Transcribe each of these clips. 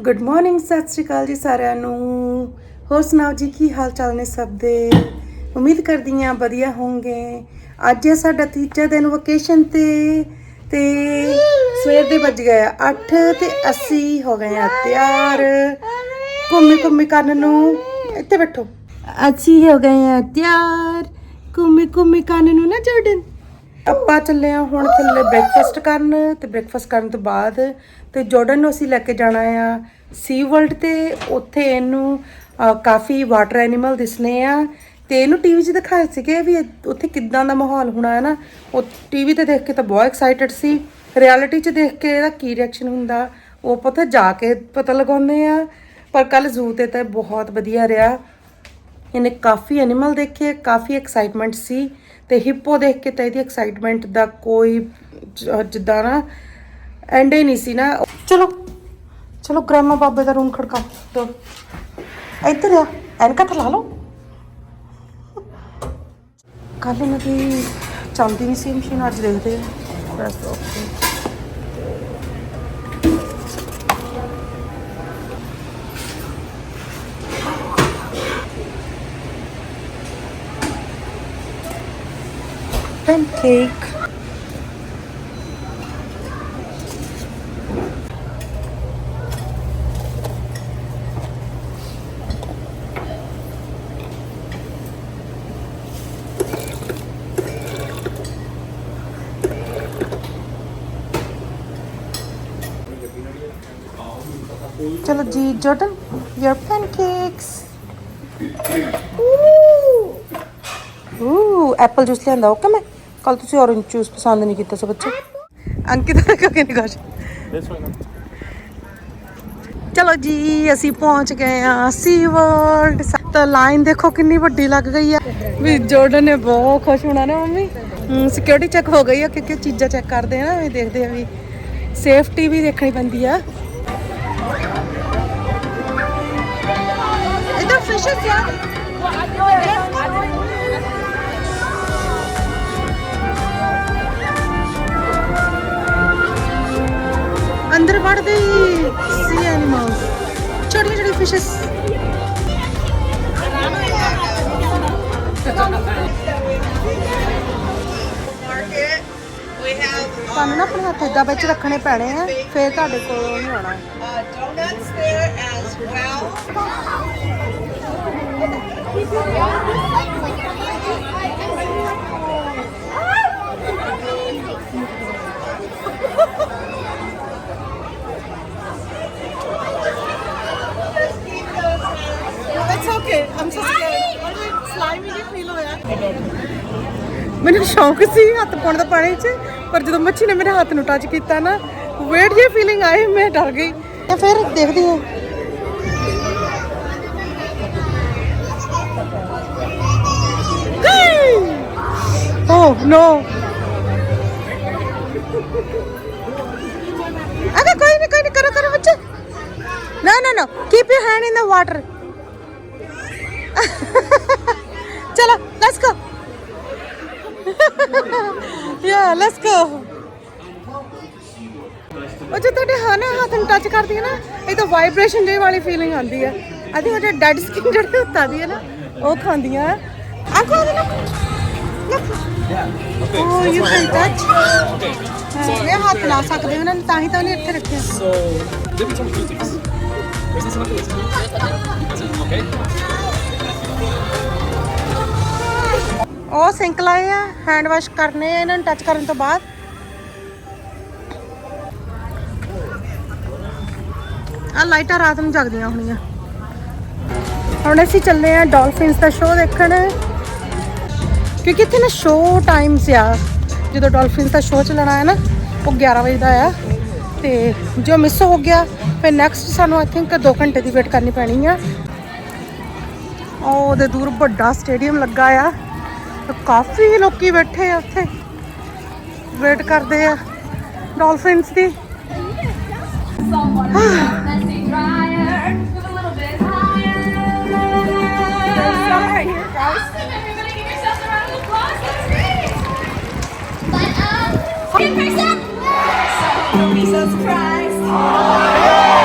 Good morning ਸਤਿ ਸ਼੍ਰੀ ਅਕਾਲ ਜੀ ਸਾਰਿਆਂ ਨੂੰ। ਹੋਰ ਸੁਣਾਓ ਜੀ, ਕੀ ਹਾਲ ਚਾਲ ਨੇ ਸਭ ਦੇ? ਉਮੀਦ ਕਰਦੀ ਹਾਂ ਵਧੀਆ ਹੋਵੋਗੇ। ਅੱਜ ਹੈ ਸਾਡਾ ਤੀਜਾ ਦਿਨ ਵਕੇਸ਼ਨ ਤੇ ਤੇ ਸਵੇਰ ਦੇ ਵੱਜ ਗਏ 8 ਤੇ ਅਸੀਂ ਹੋ ਗਏ ਆ ਤਿਆਰ। ਘੁੰਮੀ ਘੁੰਮੀ ਕਰਨ ਨੂੰ, ਇੱਥੇ ਬੈਠੋ। ਅਸੀਂ ਹੋ ਗਏ ਆ ਤਿਆਰ। ਘੁੰਮੀ ਘੁੰਮੀ ਕਰਨ ਨੂੰ ਨਾ ਜੋਰਡਨ ਆਪਾਂ ਚੱਲੇ ਆ ਹੁਣ ਥੱਲੇ ਬ੍ਰੇਕਫਾਸਟ ਕਰਨ, ਤੇ ਬ੍ਰੇਕਫਾਸਟ ਕਰਨ ਤੋਂ ਬਾਅਦ ਤੇ ਜਾਰਡਨ ਨੂੰ ਅਸੀਂ ਲੈ ਕੇ ਜਾਣਾ ਆ। ਸੀ ਵਰਲਡ ਤੇ ਉੱਥੇ ਇਹਨੂੰ ਕਾਫੀ ਵਾਟਰ ਐਨੀਮਲ ਦਿਸਨੇ ਆ। ਤੇ ਇਹਨੂੰ ਟੀਵੀ 'ਚ ਦਿਖਾਏ ਸੀਗੇ ਵੀ ਉੱਥੇ ਕਿੱਦਾਂ ਦਾ ਮਾਹੌਲ ਹੋਣਾ, ਹੈ ਨਾ? ਉਹ ਟੀਵੀ ਤੇ ਦੇਖ ਕੇ ਤਾਂ ਬਹੁਤ ਐਕਸਾਈਟਡ ਸੀ। ਰਿਐਲਿਟੀ 'ਚ ਦੇਖ ਕੇ ਇਹਦਾ ਕੀ ਰਿਐਕਸ਼ਨ ਹੁੰਦਾ, ਉਹ ਪਤਾ ਜਾ ਕੇ ਪਤਾ ਲਗਾਉਂਦੇ ਆ। ਪਰ ਕੱਲ ਜ਼ੂ ਤੇ ਤਾਂ ਬਹੁਤ ਵਧੀਆ ਰਿਹਾ। ਇਹਨੇ ਕਾਫੀ ਐਨੀਮਲ ਦੇਖੇ, ਕਾਫੀ ਐਕਸਾਈਟਮੈਂਟ ਸੀ। ਤੇ ਹਿੱਪੋ ਦੇਖ ਕੇ ਤਾਂ ਇਹਦੀ ਐਕਸਾਈਟਮੈਂਟ ਦਾ ਕੋਈ ਜਿੱਦਾਂ ਨਾ ਐਂਡ ਹੀ ਨਹੀਂ ਸੀ ਨਾ। ਚਲੋ ਚਲੋ ਗ੍ਰਾਮਾ ਬਾਬੇ ਦਾ ਰੂਮ ਖੜਕਾ ਦੋ ਇੱਧਰ ਆ, ਐਨਕਾ ਤਾਂ ਲਾ ਲਓ। ਕੱਲ ਇਹਨਾਂ ਦੀ ਚੱਲਦੀ ਨਹੀਂ ਸੀ ਮਸ਼ੀਨ, ਅੱਜ ਦੇਖਦੇ ਆ। ਬਸ ਓਕੇ pancake. चलो see, Jordan, your pancakes. Ooh. Ooh, apple juice ਲਿਆਂਦਾ ਓਕੇ ਮੈਂ ਕੱਲ ਤੁਸੀਂ orange juice ਪਸੰਦ ਨਹੀਂ ਕੀਤਾ ਸੋ ਬੱਚੇ ਅੰਕਿਤ ਦਾ ਕਹਿੰਦੇ ਨਿਕਾਸ਼ This one. ਚਲੋ ਜੀ ਅਸੀਂ ਪਹੁੰਚ ਗਏ ਆ ਸੀ ਵਰਲਡ ਤਾਂ ਲਾਈਨ ਦੇਖੋ ਕਿੰਨੀ ਵੱਡੀ ਲੱਗ ਗਈ ਆ ਵੀ ਜੋਰਡਨ ਨੇ ਬਹੁਤ ਖੁਸ਼ ਹੋਣਾ ਨਾ ਮੰਮੀ ਸਿਕਿਉਰਿਟੀ ਚੈੱਕ ਹੋ ਗਈ ਆ ਕਿਉਂਕਿ ਚੀਜ਼ਾਂ ਚੈੱਕ ਕਰਦੇ ਆ ਨਾ ਵੀ ਦੇਖਦੇ ਆ ਵੀ ਸੇਫਟੀ ਵੀ ਦੇਖਣੀ ਪੈਂਦੀ ਆ ਇਧਰ ਫਿਸ਼ਸ ਯਾਰ ਅੰਦਰ ਵੜਦੇ ਹੀ ਸੀ ਐਨੀਮਲਸ ਛੋਟੀਆਂ ਛੋਟੀਆਂ ਫਿਸ਼ਸ ਤੁਹਾਨੂੰ ਨਾ ਆਪਣੇ ਹੱਥ ਇਦਾਂ ਵਿੱਚ ਰੱਖਣੇ ਪੈਣੇ ਆ ਫੇਰ ਤੁਹਾਡੇ ਕੋਲ ਨਹੀਂ ਆਉਣਾ ਮੈਨੂੰ ਸ਼ੌਂਕ ਸੀ ਹੱਥ ਪਾਉਣ ਦਾ ਪਾਣੀ 'ਚ ਪਰ ਜਦੋਂ ਮੱਛੀ ਨੇ ਮੇਰੇ ਹੱਥ ਨੂੰ ਟੱਚ ਕੀਤਾ ਨਾ ਵੇਟ ਜੀ ਫੀਲਿੰਗ ਆਈ ਮੈਂ ਡਰ ਗਈ। ਤੇ ਫਿਰ ਦੇਖਦੀ ਹਾਂ। ਓਹ ਨੋ ਅਗੇ ਕੋਈ ਨਹੀਂ ਕੋਈ ਨਹੀਂ ਕਰੋ ਕਰੋ ਬੱਚੇ No, no, no. Keep your hand in the water. Chalo, let's go. yeah, let's go. ਉਹ ਜੇ ਤੁਹਾਡੇ ਹਾਂ ਹੱਥ ਨੂੰ ਟੱਚ ਕਰਦੀ ਹੈ ਨਾ ਇਹ ਤਾਂ ਵਾਈਬ੍ਰੇਸ਼ਨ ਜਿਹੀ ਵਾਲੀ ਫੀਲਿੰਗ ਆਉਂਦੀ ਹੈ ਆਦੀ ਉਹ ਡੈਡ ਸਕਿਨ ਜਿਹੜੇ ਉੱਤਾਂ ਹੈ ਨਾ ਉਹ ਖਾਂਦੀਆਂ ਉਹ ਯੂ ਕੈਨ ਟੱਚ ਇਹ ਹੱਥ ਲਾ ਸਕਦੇ ਹੋ ਉਹਨਾਂ ਨੇ ਤਾਂ ਹੀ ਤਾਂ ਉਹਨੇ ਇੱਥੇ ਰੱਖਿਆ। So, maybe some two things. Where's this one? Is it okay? ਉਹ ਸਿੰਕ ਲਾਏ ਆ ਹੈਂਡ ਵਾਸ਼ ਕਰਨੇ ਆ ਇਹਨਾਂ ਨੂੰ ਟੱਚ ਕਰਨ ਤੋਂ ਬਾਅਦ। ਆ ਲਾਈਟਾਂ ਰਾਤ ਨੂੰ ਜਗਦੀਆਂ ਹੋਣੀਆਂ। ਹੁਣ ਅਸੀਂ ਚੱਲੇ ਆ ਡਾਲਫਿਨਸ ਦਾ ਸ਼ੋਅ ਦੇਖਣ। ਕਿਉਂਕਿ ਇੱਥੇ ਨਾ ਸ਼ੋਅ ਟਾਈਮਸ ਆ। ਜਦੋਂ ਡਾਲਫਿਨਸ ਦਾ ਸ਼ੋਅ ਚੱਲਣਾ ਹੈ ਨਾ ਉਹ 11 ਵਜੇ ਦਾ ਆ। ਤੇ ਜੋ ਮਿਸ ਹੋ ਗਿਆ ਫਿਰ ਨੈਕਸਟ ਸਾਨੂੰ ਆਈ ਥਿੰਕ 2 ਘੰਟੇ ਦੀ ਵੇਟ ਕਰਨੀ ਪੈਣੀ ਆ। ਉਹ ਉਹਦੇ ਦੂਰ ਵੱਡਾ ਸਟੇਡੀਅਮ ਲੱਗਾ ਆ। ਤੇ ਕਾਫੀ ਲੋਕੀ ਬੈਠੇ ਆ ਉੱਥੇ। ਵੇਟ ਕਰਦੇ ਆ ਡਾਲਫਿਨਸ ਦੀ. There's some right here, guys. 10%? Be so surprised.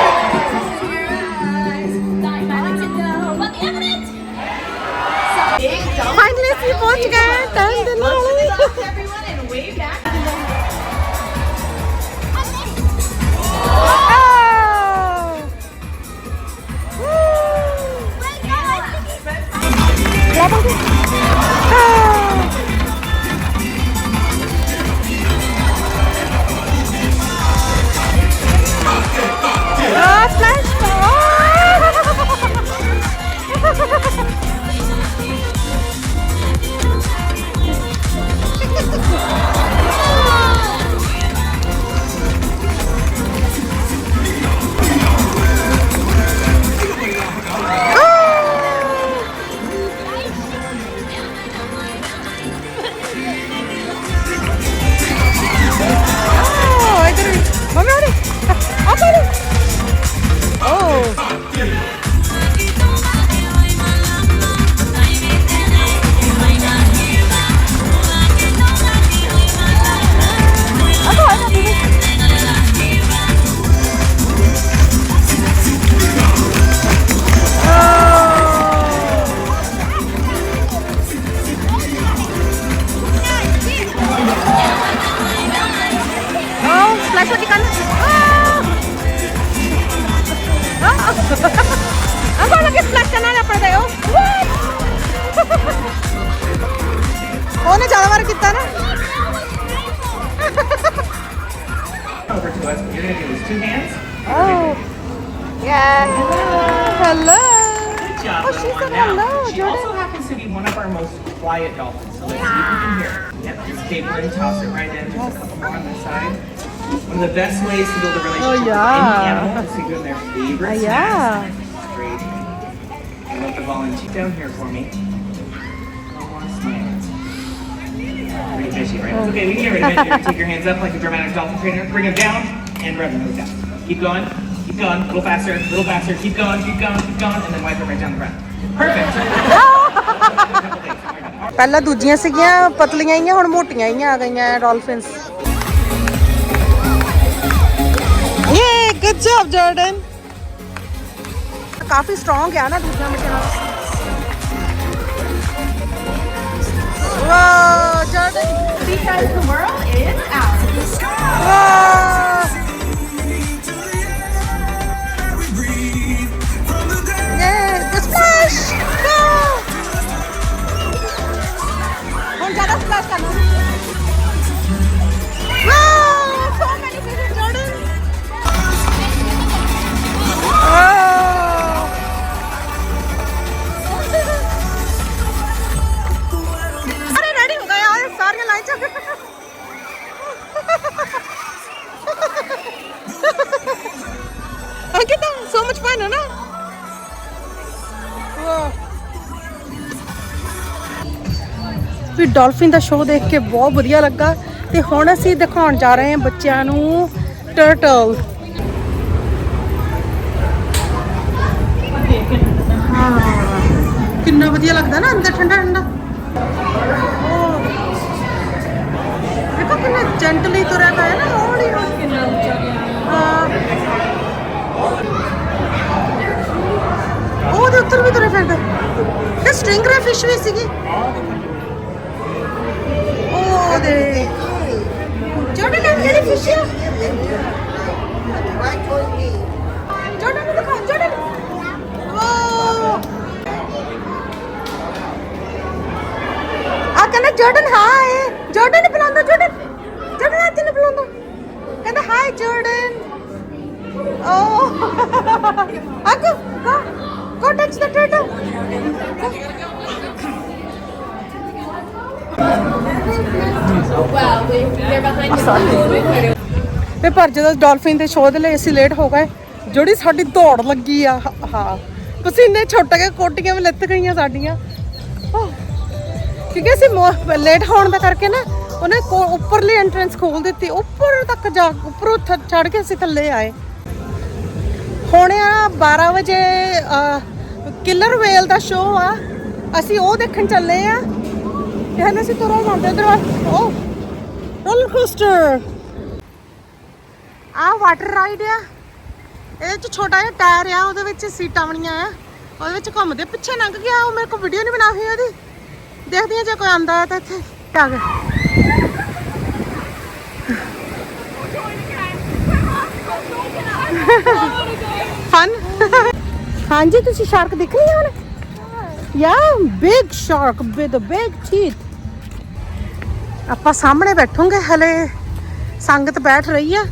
Oh! Ah! Ah! Ang ba splash ah, na na pala tayo? Oh! Kone, చాలా వరకు ఇస్తానా Over Oh. Yeah. Hello. Good job. Oh, she said hello, She Jordan. also happens to be one of our most quiet dolphins. So let's see if we can hear. Yep, just table and toss it right in. There's a couple more on this side. One of the best ways to build a relationship yeah. with any animal is to give them their favorite Uh, snacks. yeah. Great. I love the volunteer down here for me. One more snack. Pretty fishy, right? It's okay. We can get rid of it. You're gonna take your hands up like a dramatic dolphin trainer. Bring them down and rub them nose down. Keep going. Keep going. A little faster. A little faster. Keep going. Keep going. Keep going. And then wipe it right down the breath. Perfect. ਪਹਿਲਾਂ ਦੂਜੀਆਂ ਸੀਗੀਆਂ ਪਤਲੀਆਂ ਹੀ ਹੁਣ ਮੋਟੀਆਂ ਹੀ ਆ ਗਈਆਂ dolphins Good job, Jordan. काफी स्ट्रॉन्ग है ना दूसरा मिठाई Whoa, Jordan. Because the world is out of the Yeah, splash dolphin the show ਦੇਖ ਕੇ ਬਹੁਤ ਵਧੀਆ ਲੱਗਾ ਤੇ ਹੁਣ ਅਸੀਂ ਦਿਖਾਉਣ ਜਾ ਰਹੇ ਹਾਂ ਬੱਚਿਆਂ ਨੂੰ ਟਰਟਲ ਹਾਂ, ਕਿੰਨਾ ਵਧੀਆ ਲੱਗਦਾ ਨਾ ਅੰਦਰ ਠੰਡਾ ਠੰਡਾ। ਦੇਖੋ ਕਿੰਨਾ ਜੈਂਟਲੀ ਤੁਰਿਆ ਪਿਆ ਨਾ, ਹੌਲੀ ਹੌਲੀ। ਕਿੰਨਾ ਉੱਚਾ ਗਿਆ ਹਾਂ ਉਹਦੇ ਉੱਤਰ ਵੀ ਤੁਰੇ ਫਿਰਦੇ। ਤੇ ਸਟ੍ਰਿੰਗ ਰੇ ਫਿਸ਼ ਵੀ ਸੀਗੀ। ਉਹ ਦੇ ਜੋੜੇ ਨਾਲ ਕਿਹੜੀ ਫਿਸ਼ ਆ ਜੋੜੇ ਨੂੰ ਦਿਖਾ ਜੋੜੇ ਉਹ ਆ ਕਹਿੰਦਾ ਜੋਰਡਨ ਹਾਈ ਜੋਰਡਨ ਨੂੰ ਬੁਲਾਉਂਦਾ ਜੋਰਡਨ ਜੋਰਡਨ ਆ ਤੈਨੂੰ ਬੁਲਾਉਂਦਾ ਕਹਿੰਦਾ ਹਾਈ ਜੋਰਡਨ ਓ ਆ go go go touch we, they're behind. ਤੇ ਪਰ ਜਦੋਂ ਡਾਲਫਿਨ ਦੇ ਸ਼ੋਅ ਦੇ ਲਈ ਅਸੀਂ ਲੇਟ ਹੋ ਗਏ ਜਿਹੜੀ ਸਾਡੀ ਦੌੜ ਲੱਗੀ ਆ ਹ- ਹਾਂ। ਪਸੀਨੇ ਛੁੱਟ ਗਏ ਕੋਟੀਆਂ ਵੀ ਲੱਥ ਗਈਆਂ ਸਾਡੀਆਂ। ਆਹ, ਕਿਉਂਕਿ ਅਸੀਂ ਲੇਟ ਹੋਣ ਦਾ ਕਰਕੇ ਨਾ ਉਹਨੇ ਕੋ- ਉੱਪਰਲੀ ਐਂਟਰੈਂਸ ਖੋਲ ਦਿੱਤੀ। ਉੱਪਰ ਤੱਕ ਜਾ ਉੱਪਰੋਂ ਚੜ ਕੇ ਅਸੀਂ ਥੱਲੇ ਆਏ। ਹੁਣ ਆ 12 ਵਜੇ ਕਿਲਰ ਵੇਲ ਦਾ ਸ਼ੋਅ ਆ। ਅਸੀਂ ਉਹ ਦੇਖਣ ਚੱਲੇ ਆ। ਤੇ ਹਲੇ ਅਸੀਂ ਤੁਰਾਂ ਜਾਂਦੇ ਇਧਰ ਉਹ ਰੋਲਰ ਕੋਸਟਰ ਆ ਵਾਟਰ ਰਾਈਡ ਆ। ਇਹਦੇ ਚ ਛੋਟਾ ਜਿਹਾ ਟਾਇਰ ਆ, ਉਹਦੇ ਵਿੱਚ ਸੀਟਾਂ ਬਣੀਆਂ ਆ। ਉਹਦੇ ਵਿੱਚ ਘੁੰਮਦੇ। ਪਿੱਛੇ ਲੰਘ ਗਿਆ ਉਹ, ਮੇਰੇ ਕੋਲ ਵੀਡੀਓ ਨਹੀਂ ਬਣਾ ਹੋਈ ਉਹਦੀ। ਦੇਖਦੀ ਆ ਜੇ ਕੋਈ ਆਂਦਾ ਤਾਂ ਇੱਥੇ। ਆ ਫਨ ਹਾਂਜੀ, ਤੁਸੀਂ ਸ਼ਾਰਕ ਦੇਖਣੀ ਹੁਣ? Yeah big shark with big teeth ਆਪਾਂ ਸਾਹਮਣੇ ਬੈਠੋਗੇ ਹਲੇ। ਸੰਗਤ ਬੈਠ ਰਹੀ ਆ।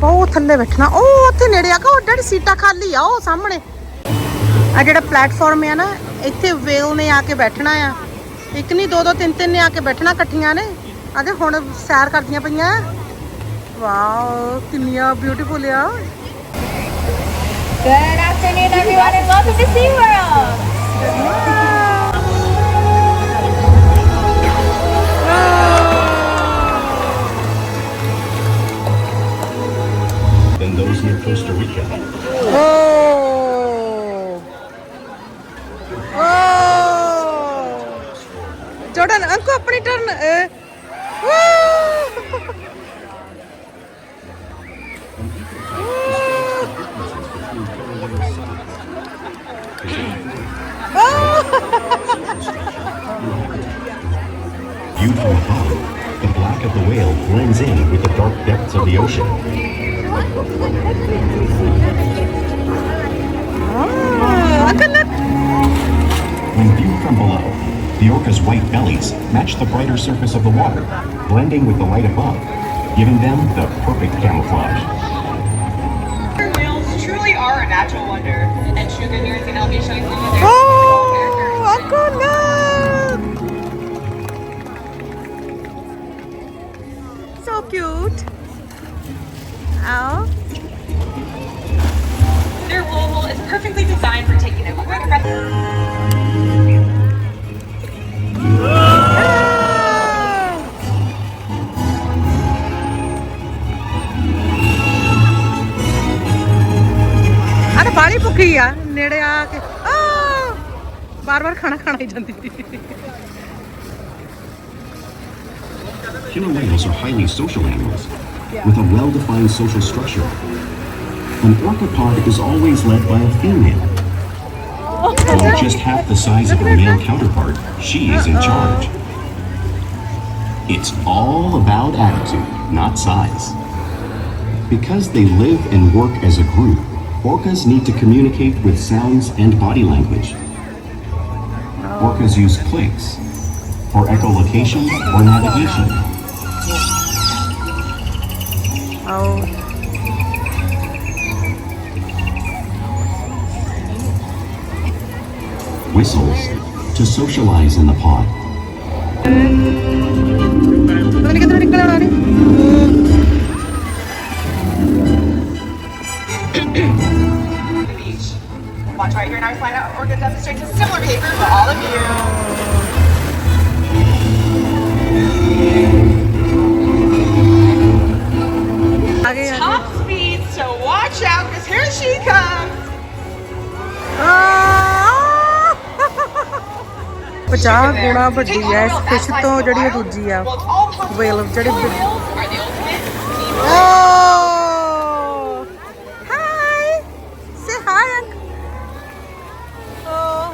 ਬਹੁਤ ਥੱਲੇ ਬੈਠਣਾ। ਉਹ ਉੱਥੇ ਨੇੜੇ ਆ ਕੋ ਡੈਡੀ ਸੀਟਾਂ ਖਾਲੀ ਆ ਉਹ ਸਾਹਮਣੇ। ਆ ਜਿਹੜਾ ਪਲੇਟਫਾਰਮ ਆ ਨਾ ਇੱਥੇ ਵੇਲ ਨੇ ਆ ਕੇ ਬੈਠਣਾ ਆ। ਇੱਕ ਨਹੀਂ ਦੋ ਦੋ ਤਿੰਨ ਤਿੰਨ ਨੇ ਆ ਕੇ ਬੈਠਣਾ ਇਕੱਠੀਆਂ ਨੇ। ਆਦੇ ਹੁਣ ਸੈਰ ਕਰਦੀਆਂ ਪਈਆਂ। ਵਾਓ ਕਿੰਨੀਆਂ ਬਿਊਟੀਫੁਲ ਆ। Good afternoon, everyone, and welcome to SeaWorld. The white bellies match the brighter surface of the water, blending with the light above, giving them the perfect camouflage. Whales truly are a natural wonder. And Sugar, here's an I'll be showing some of their Oh, ako na. So cute. Ow. Their blowhole is perfectly designed for taking a quick breath. ਅਰੇ ਬਾਲੀ ਭੁੱਖੀ ਆ ਨੇੜੇ ਆ ਕੇ ਬਾਰ ਬਾਰ ਖਾਣਾ ਖਾਣਾ ਹੀ ਜਾਂਦੀ Killer whales are highly social animals with a well-defined social structure. An orca pod is always led by a female. While just half the size of her male counterpart, she is in charge. It's all about attitude, not size. Because they live and work as a group, orcas need to communicate with sounds and body language. Orcas use clicks for echolocation or navigation. ਆਓ whistles to socialize in the pod. Watch right here and I find out organ demonstrates a similar behavior for all of you. Top speed, so watch out because here she comes. Oh. 50 ਗੁਣਾ ਵੱਡੀ ਆ ਇਸ fish ਤੋਂ ਜਿਹੜੀ ਦੂਜੀ ਆ whale, ਜਿਹੜੀ Oh! Hi, Uncle. Oh.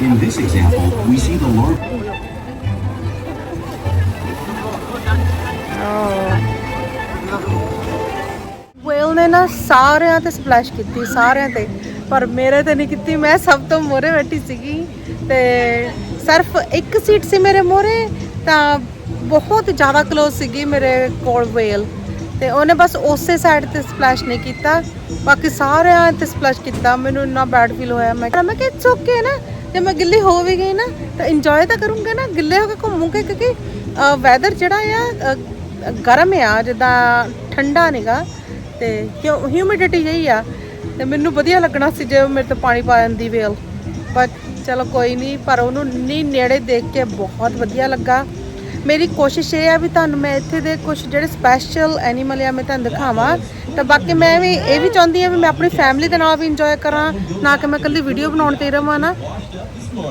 In this example, we see the larva ਵੇਲ ਨੇ ਨਾ ਸਾਰਿਆਂ ਤੇ ਸਪਲੈਸ਼ ਕੀਤੀ ਸਾਰਿਆਂ ਤੇ ਪਰ ਮੇਰੇ ਤੇ ਨਹੀਂ ਕੀਤੀ। ਮੈਂ ਸਭ ਤੋਂ ਮੋਰੇ ਬੈਠੀ ਸੀਗੀ ਤੇ ਸਿਰਫ ਇੱਕ ਸੀਟ ਸੀ ਮੇਰੇ ਮੋਰੇ ਤਾਂ ਬਹੁਤ ਜ਼ਿਆਦਾ ਕਲੋਜ਼ ਸੀਗੀ ਮੇਰੇ ਕੋਲ ਵੇਲ ਤੇ ਉਹਨੇ ਬਸ ਉਸੇ ਸਾਈਡ ਤੇ ਸਪਲੈਸ਼ ਨਹੀਂ ਕੀਤਾ। ਬਾਕੀ ਸਾਰਿਆਂ ਤੇ ਸਪਲੈਸ਼ ਕੀਤਾ। ਮੈਨੂੰ ਇੰਨਾ ਬੈਡ ਫੀਲ ਹੋਇਆ। ਮੈਂ ਕਿਹਾ, ਮੈਂ ਕਿ ਇਟਸ ਓਕੇ ਨਾ। ਜੇ ਮੈਂ ਗਿੱਲੀ ਹੋ ਵੀ ਗਈ ਨਾ, ਤਾਂ ਇੰਜੋਏ ਤਾਂ ਕਰੂੰਗਾ ਨਾ। ਗਿੱਲੇ ਹੋ ਕੇ ਘੁੰਮੂਗੇ ਕਿਉਂਕਿ ਵੈਦਰ ਜਿਹੜਾ ਆ ਗਰਮ ਆ। ਜਿੱਦਾਂ ਠੰਡਾ ਨਹੀਂਗਾ ਤੇ ਕਿਉਂ ਹਿਊਮਿਡਿਟੀ ਜਿਹੀ ਆ। ਤੇ ਮੈਨੂੰ ਵਧੀਆ ਲੱਗਣਾ ਸੀ ਜੇ ਉਹ ਮੇਰੇ ਤੋਂ ਪਾਣੀ ਪਾ ਜਾਂਦੀ ਵੇਲ। ਪਰ ਚਲੋ ਕੋਈ ਨਹੀਂ ਪਰ ਉਹਨੂੰ ਇੰਨੀ ਨੇੜੇ ਦੇਖ ਕੇ ਬਹੁਤ ਵਧੀਆ ਲੱਗਾ। ਮੇਰੀ ਕੋਸ਼ਿਸ਼ ਇਹ ਆ ਵੀ ਤੁਹਾਨੂੰ ਮੈਂ ਇੱਥੇ ਦੇ ਕੁਝ ਜਿਹੜੇ ਸਪੈਸ਼ਲ ਐਨੀਮਲ ਆ ਮੈਂ ਤੁਹਾਨੂੰ ਦਿਖਾਵਾਂ। ਤਾਂ ਬਾਕੀ ਮੈਂ ਵੀ ਇਹ ਵੀ ਚਾਹੁੰਦੀ ਆ ਵੀ ਮੈਂ ਆਪਣੀ ਫੈਮਿਲੀ ਦੇ ਨਾਲ ਵੀ ਇੰਜੋਏ ਕਰਾਂ, ਨਾ ਕਿ ਮੈਂ ਇਕੱਲੀ ਵੀਡੀਓ ਬਣਾਉਣ ਤੇ ਹੀ ਰਵਾਂ ਨਾ।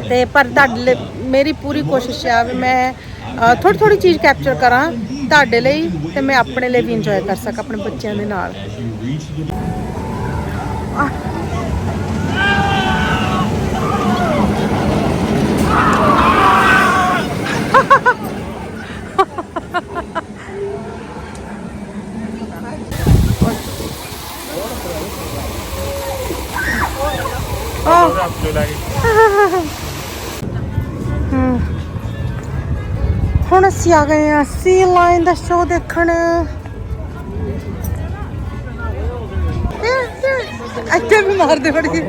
ਤੇ ਪਰ ਤੁਹਾਡੇ ਲਈ ਮੇਰੀ ਪੂਰੀ ਕੋਸ਼ਿਸ਼ ਆ ਵੀ ਮੈਂ ਥੋੜੀ ਥੋੜੀ ਚੀਜ਼ ਕੈਪਚਰ ਕਰਾਂ ਤੁਹਾਡੇ ਲਈ ਤੇ ਮੈਂ ਆਪਣੇ ਲਈ ਵੀ ਇੰਜੋਏ ਕਰ ਸਕਾਂ, ਆਪਣੇ ਬੱਚਿਆਂ ਦੇ ਨਾਲ। ਹੁਣ ਅਸੀਂ ਆ ਗਏ ਆ ਸੀ ਲਾਈਨ ਦਾ ਸ਼ੋਅ ਦੇਖਣ ਵੀ ਮਾਰਦੇ ਫੜ ਕੇ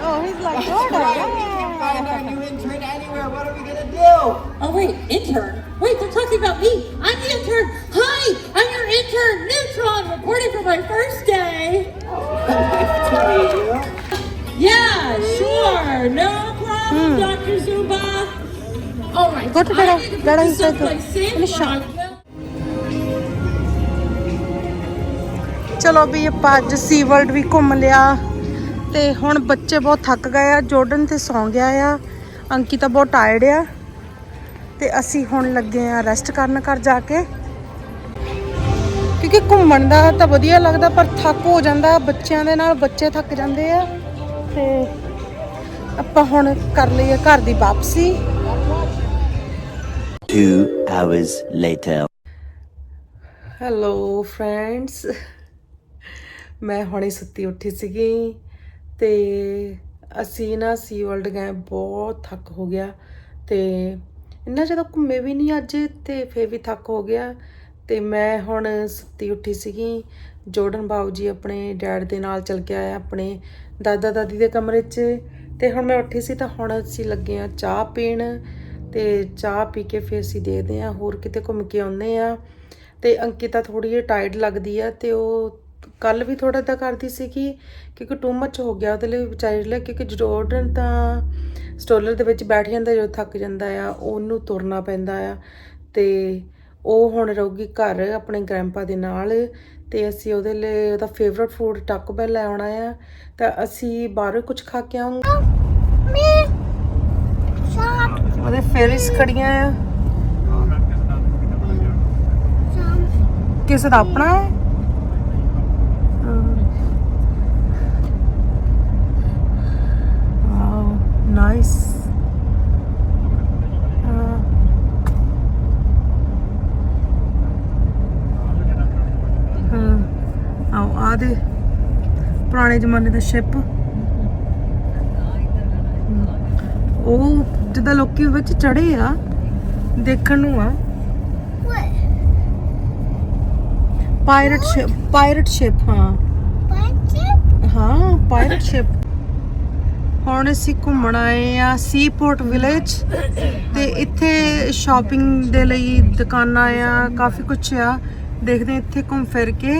Oh, he's like, Florida. We can't find our new intern anywhere. What are we gonna do? Oh wait, intern. Wait, they're talking about me. I'm the intern. Hi, I'm your intern, Neutron, reporting for my first day. yeah, sure, no problem. Hmm. Dr. Zumba. All right, Go to I need to someplace. ਚਲੋ ਵੀ ਆਪਾਂ ਅੱਜ ਸੀ world ਵੀ ਘੁੰਮ ਲਿਆ। ਤੇ ਹੁਣ ਬੱਚੇ ਬਹੁਤ ਥੱਕ ਗਏ ਆ। ਜੋਰਡਨ ਤੇ ਸੌਂ ਗਿਆ ਆ। ਅੰਕਿਤਾ ਬਹੁਤ ਟਾਇਰਡ ਆ। ਤੇ ਅਸੀਂ ਹੁਣ ਲੱਗੇ ਆ ਰੈਸਟ ਕਰਨ ਘਰ ਜਾ ਕੇ। ਕਿਉਂਕਿ ਘੁੰਮਣ ਦਾ ਤਾਂ ਵਧੀਆ ਲੱਗਦਾ ਪਰ ਥੱਕ ਹੋ ਜਾਂਦਾ। ਬੱਚਿਆਂ ਦੇ ਨਾਲ ਬੱਚੇ ਥੱਕ ਜਾਂਦੇ ਆ। ਤੇ ਆਪਾਂ ਹੁਣ ਕਰ ਲਈਏ ਘਰ ਦੀ ਵਾਪਸੀ। Two hours later. Hello friends ਮੈਂ ਹੁਣੇ ਸੁੱਤੀ ਉੱਠੀ ਸੀਗੀ ਤੇ ਅਸੀਂ ਨਾ ਸੀ ਵਰਲਡ ਗਏ, ਬਹੁਤ ਥੱਕ ਹੋ ਗਿਆ ਤੇ ਇੰਨਾ ਜ਼ਿਆਦਾ ਘੁੰਮੇ ਵੀ ਨਹੀਂ ਅੱਜ ਤੇ ਫੇਰ ਵੀ ਥੱਕ ਹੋ ਗਿਆ ਤੇ ਮੈਂ ਹੁਣ ਸੁੱਤੀ ਉੱਠੀ ਸੀਗੀ। ਜੋਰਡਨ ਬਾਊ ਜੀ ਆਪਣੇ ਡੈਡ ਦੇ ਨਾਲ ਚਲ ਕੇ ਆਇਆ ਆਪਣੇ ਦਾਦਾ ਦਾਦੀ ਦੇ ਕਮਰੇ 'ਚ ਤੇ ਹੁਣ ਮੈਂ ਉੱਠੀ ਸੀ ਤਾਂ ਹੁਣ ਅਸੀਂ ਲੱਗੇ ਆ ਚਾਹ ਪੀਣ ਤੇ ਚਾਹ ਪੀ ਕੇ ਫਿਰ ਅਸੀਂ ਦੇਖਦੇ ਆ ਹੋਰ ਕਿਤੇ ਘੁੰਮ ਕੇ ਆਉਂਦੇ ਆ ਤੇ ਅੰਕਿਤਾ ਥੋੜੀ ਜਿਹੀ ਟਾਇਰਡ ਲੱਗਦੀ ਆ ਤੇ ਉਹ ਕੱਲ ਵੀ ਥੋੜਾ ਇਦਾਂ ਕਰਦੀ ਸੀ ਕਿ ਕਿਉਂਕਿ ਟੂ ਮੱਚ ਹੋ ਗਿਆ ਉਹਦੇ ਲਈ ਵਿਚਾਰੀ ਲਈ ਕਿਉਂਕਿ ਜੋਰਡਨ ਤਾਂ ਸਟੋਲਰ ਦੇ ਵਿੱਚ ਬੈਠ ਜਾਂਦਾ ਜਦੋਂ ਥੱਕ ਜਾਂਦਾ ਆ ਉਹਨੂੰ ਤੁਰਨਾ ਪੈਂਦਾ ਆ। ਤੇ ਉਹ ਹੁਣ ਰਹੂਗੀ ਘਰ ਆਪਣੇ ਗ੍ਰੈਂਪਾ ਦੇ ਨਾਲ ਤੇ ਅਸੀਂ ਉਹਦੇ ਲਈ ਉਹਦਾ ਫੇਵਰਟ ਫੂਡ ਟਾਕੋ ਬੈਲ ਲੈ ਆਉਣਾ ਆ। ਤਾਂ ਅਸੀਂ ਬਾਹਰੋਂ ਕੁਝ ਖਾ ਕੇ ਆਉਂਗੇ। ਉਹਦੇ ਫੇਰਿਸ ਖੜੀਆਂ ਆ। ਕਿਸੇ ਦਾ ਆਪਣਾ ਹੈ? ਵਾਓ ਨਾਈਸ ਹਾਂ ਆਓ ਆ ਦੇ ਪੁਰਾਣੇ ਜ਼ਮਾਨੇ ਦਾ ਸ਼ਿਪ ਉਹ ਜਿੱਦਾਂ ਲੋਕੀ ਵਿੱਚ ਚੜੇ ਆ ਦੇਖਣ ਨੂੰ ਆ। ਪਾਇਰਟ ਸ਼ਿਪ ਪਾਇਰਟ ਸ਼ਿਪ ਹਾਂ। ਹਾਂ ਪਾਇਰਟ ਸ਼ਿਪ ਹੁਣ ਅਸੀਂ ਘੁੰਮਣ ਆਏ ਆ ਸੀਪੋਰਟ ਵਿਲੇਜ ਤੇ ਇੱਥੇ ਸ਼ਾਪਿੰਗ ਦੇ ਲਈ ਦੁਕਾਨਾਂ ਆ ਕਾਫੀ ਕੁਝ ਆ। ਦੇਖਦੇ ਇੱਥੇ ਘੁੰਮ ਫਿਰ ਕੇ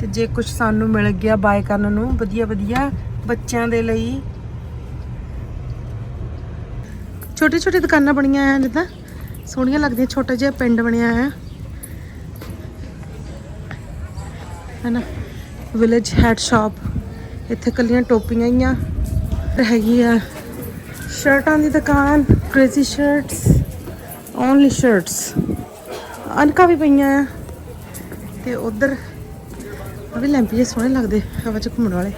ਤੇ ਜੇ ਕੁਝ ਸਾਨੂੰ ਮਿਲ ਗਿਆ ਬਾਏ ਕਰਨ ਨੂੰ, ਵਧੀਆ ਵਧੀਆ ਬੱਚਿਆਂ ਦੇ ਲਈ। ਛੋਟੀ ਛੋਟੀ ਦੁਕਾਨਾਂ ਬਣੀਆਂ ਆ ਜਿੱਦਾਂ, ਸੋਹਣੀਆਂ ਲੱਗਦੀਆਂ, ਛੋਟਾ ਜਿਹਾ ਪਿੰਡ ਬਣਿਆ ਆ। ਹੈ ਨਾ ਵਿਲੇਜ ਹੈਡ ਸ਼ਾਪ ਇੱਥੇ ਕੱਲੀਆਂ ਟੋਪੀਆਂ ਹੀ ਆ, ਹੈਗੀ ਆ ਸ਼ਰਟਾਂ ਦੀ ਦੁਕਾਨ ਕ੍ਰੇਜ਼ੀ ਸ਼ਰਟਸ ਓਨਲੀ ਸ਼ਰਟਸ ਅਨਕਾ ਵੀ ਪਈਆਂ ਆ। ਤੇ ਉਧਰ ਆ ਵੀ ਲੈਂਪ ਸੋਹਣੇ ਲੱਗਦੇ, ਹਵਾ 'ਚ ਘੁੰਮਣ ਵਾਲੇ।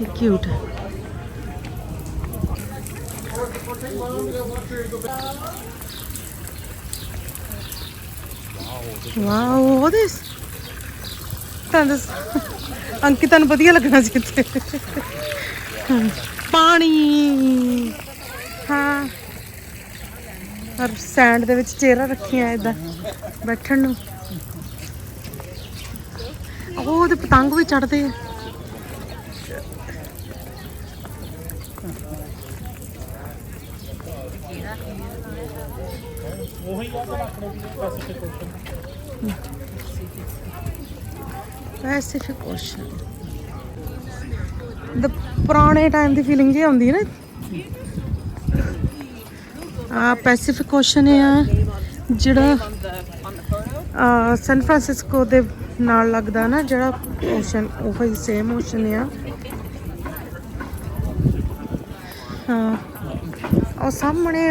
ਇਹ ਕਿਊਟ ਹੈ ਵਾਓ what is ਤੁਹਾਨੂੰ ਦੱਸ- ਅੰਕਿਤਾ ਨੂੰ ਵਧੀਆ ਲੱਗਣਾ ਸੀ ਇੱਥੇ ਪਾਣੀ। ਹਾਂ। ਔਰ ਸੈਂਡ ਦੇ ਵਿੱਚ ਚੇਅਰਾਂ ਰੱਖੀਆਂ ਇਦਾਂ ਬੈਠਣ ਨੂੰ। ਉਹ ਉਹਦੇ ਪਤੰਗ ਵੀ ਚੜਦੇ ਆ। ਪੈਸੀਫਿਕ ਓਸ਼ਨ ਦ ਪੁਰਾਣੇ ਟਾਈਮ ਦੀ ਫੀਲਿੰਗ ਜੀ ਆਉਂਦੀ ਨਾ। ਆ ਪੈਸੀਫਿਕ ਓਸ਼ਨ ਆ, ਜਿਹੜਾ, ਆ ਸੈਨ ਫਰਾਂਸਿਸਕੋ ਦੇ ਨਾਲ ਲੱਗਦਾ ਨਾ, ਜਿਹੜਾ ਓਸ਼ਨ ਉਹ ਹੀ ਸੇਮ ਓਸ਼ਨ ਆ। ਹਾਂ, ਉਹ ਸਾਹਮਣੇ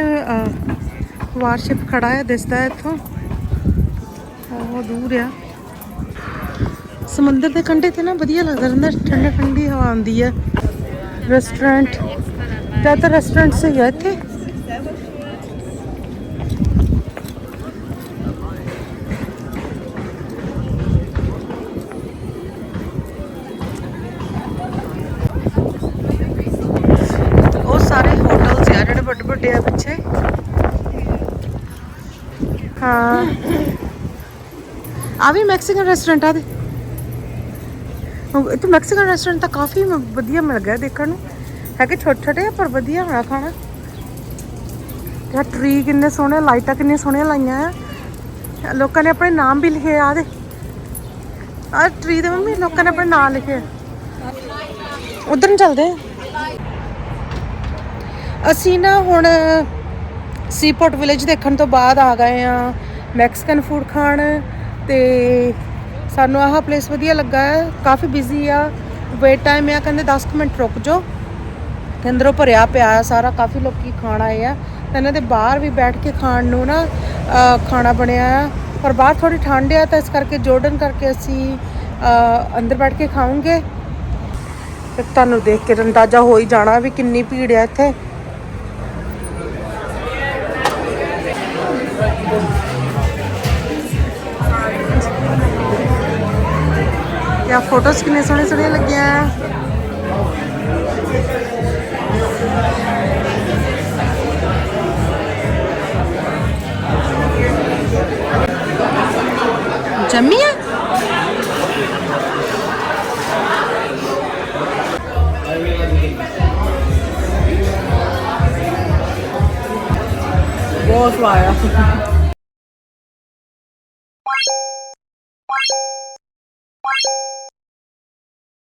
ਵਾਰਸ਼ਿਪ ਖੜਾ ਹੈ, ਦਿਸਦਾ ਇੱਥੋਂ। ਉਹ ਦੂਰ ਆ। ਸਮੁੰਦਰ ਦੇ ਕੰਢੇ ਤੇ ਨਾ ਵਧੀਆ ਲੱਗਦਾ ਰਹਿੰਦਾ, ਠੰਡਾ ਠੰਡੀ ਹਵਾ ਆਉਂਦੀ ਹੈ ਰੈਸਟੋਰੈਂਟ ਜ਼ਿਆਦਾਤਰ ਰੈਸਟੋਰੈਂਟ ਸਹੀ ਆ ਇੱਥੇ। ਉਹ ਸਾਰੇ ਹੋਟਲਸ ਆ ਜਿਹੜੇ ਵੱਡੇ ਵੱਡੇ ਆ ਪਿੱਛੇ। ਹਾਂ। ਆ ਵੀ ਮੈਕਸੀਕਨ ਰੈਸਟੋਰੈਂਟ ਆ ਦੇ। ਉਹ ਇੱਥੇ ਮੈਕਸੀਕਨ ਰੈਸਟੋਰੈਂਟ ਤਾਂ ਕਾਫੀ ਵਧੀਆ ਮਿਲ ਗਿਆ ਦੇਖਣ ਨੂੰ। ਹੈਗੇ ਛੋਟੇ ਛੋਟੇ ਪਰ ਵਧੀਆ ਹੋਣਾ ਖਾਣਾ। ਯਾ ਟਰੀ ਕਿੰਨੇ ਸੋਹਣੇ, ਲਾਈਟਾਂ ਕਿੰਨੀਆਂ ਸੋਹਣੀਆਂ ਲਾਈਆਂ ਆ। ਲੋਕਾਂ ਨੇ ਆਪਣੇ ਨਾਮ ਵੀ ਲਿਖੇ ਆ ਦੇ ਆ ਟਰੀ ਦੇ ਮੰਮੀ, ਲੋਕਾਂ ਨੇ ਆਪਣੇ ਨਾਮ ਲਿਖੇ ਉਧਰ ਨੂੰ ਚੱਲਦੇ ਅਸੀਂ ਨਾ ਹੁਣ ਸੀਪੋਰਟ ਵਿਲੇਜ ਦੇਖਣ ਤੋਂ ਬਾਅਦ ਆ ਗਏ ਆ ਮੈਕਸੀਕਨ ਫੂਡ ਖਾਣ। ਤੇ ਸਾਨੂੰ ਆਹ ਪਲੇਸ ਵਧੀਆ ਲੱਗਾ ਹੈ, ਕਾਫੀ ਬਿਜ਼ੀ ਆ। ਵੇਟ ਟਾਈਮ ਆ, ਕਹਿੰਦੇ 10 ਕੁ ਮਿੰਟ ਰੁਕ ਜਾਓ। ਤੇ ਅੰਦਰੋਂ ਭਰਿਆ ਪਿਆ ਆ ਸਾਰਾ, ਕਾਫੀ ਲੋਕੀ ਖਾਣ ਆਏ ਆ। ਤੇ ਇਹਨਾਂ ਦੇ ਬਾਹਰ ਵੀ ਬੈਠ ਕੇ ਖਾਣ ਨੂੰ ਨਾ ਖਾਣਾ ਬਣਿਆ ਆ। ਪਰ ਬਾਹਰ ਥੋੜੀ ਠੰਡ ਆ, ਤਾਂ ਇਸ ਕਰਕੇ ਜੋਰਡਨ ਕਰਕੇ ਅਸੀਂ ਅੰਦਰ ਬੈਠ ਕੇ ਖਾਵਾਂਗੇ। ਤੇ ਤੁਹਾਨੂੰ ਦੇਖ ਕੇ ਅੰਦਾਜ਼ਾ ਹੋ ਹੀ ਜਾਣਾ ਵੀ ਕਿੰਨੀ ਭੀੜ ਆ ਇੱਥੇ। ਫੋਟੋਸ ਕਿੰਨੇ ਸੋਹਣੇ ਸੋਹਣੇ ਲੱਗਿਆ। ਆ ਜੰਮੀ ਆ? ਬਹੁਤ ਸਵਾਦ